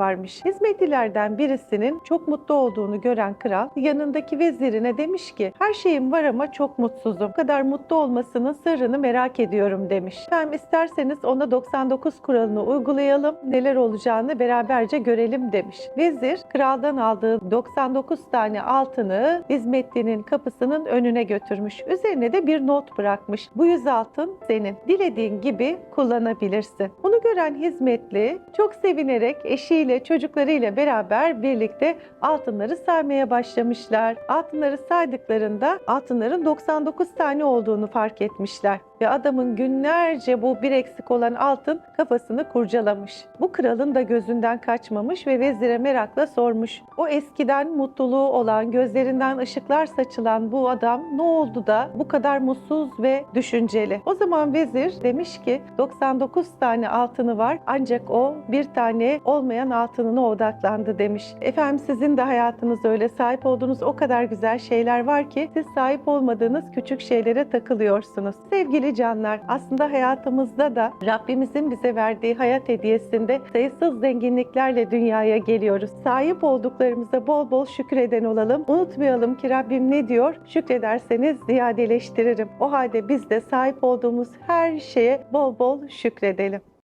varmış. Hizmetlilerden birisinin çok mutlu olduğunu gören kral yanındaki vezirine demiş ki her şeyim var ama çok mutsuzum. Bu kadar mutlu olmasının sırrını merak ediyorum demiş. Efendim isterseniz ona 99 kuralını uygulayalım. Neler olacağını beraberce görelim demiş. Vezir kraldan aldığı 99 tane altını hizmetlinin kapısının önüne götürmüş. Üzerine de bir not bırakmış. Bu yüz altın senin. Dilediğin gibi kullanabilirsin. Bunu gören hizmetli çok sevinerek eşiyle çocuklarıyla beraber birlikte altınları saymaya başlamışlar. Altınları saydıklarında altınların 99 tane olduğunu fark etmişler ve adamın günlerce bu bir eksik olan altın kafasını kurcalamış. Bu kralın da gözünden kaçmamış ve vezire merakla sormuş. O eskiden mutluluğu olan, gözlerinden ışıklar saçılan bu adam ne oldu da bu kadar mutsuz ve düşünceli? O zaman vezir demiş ki 99 tane altını var ancak o bir tane olmayan altınına odaklandı demiş. Efendim sizin de hayatınız öyle sahip olduğunuz o kadar güzel şeyler var ki siz sahip olmadığınız küçük şeylere takılıyorsunuz. Sevgili canlar aslında hayatımızda da Rabbimizin bize verdiği hayat hediyesinde sayısız zenginliklerle dünyaya geliyoruz. Sahip olduklarımıza bol bol şükreden olalım. Unutmayalım ki Rabbim ne diyor? Şükrederseniz ziyadeleştiririm. O halde biz de sahip olduğumuz her şeye bol bol şükredelim.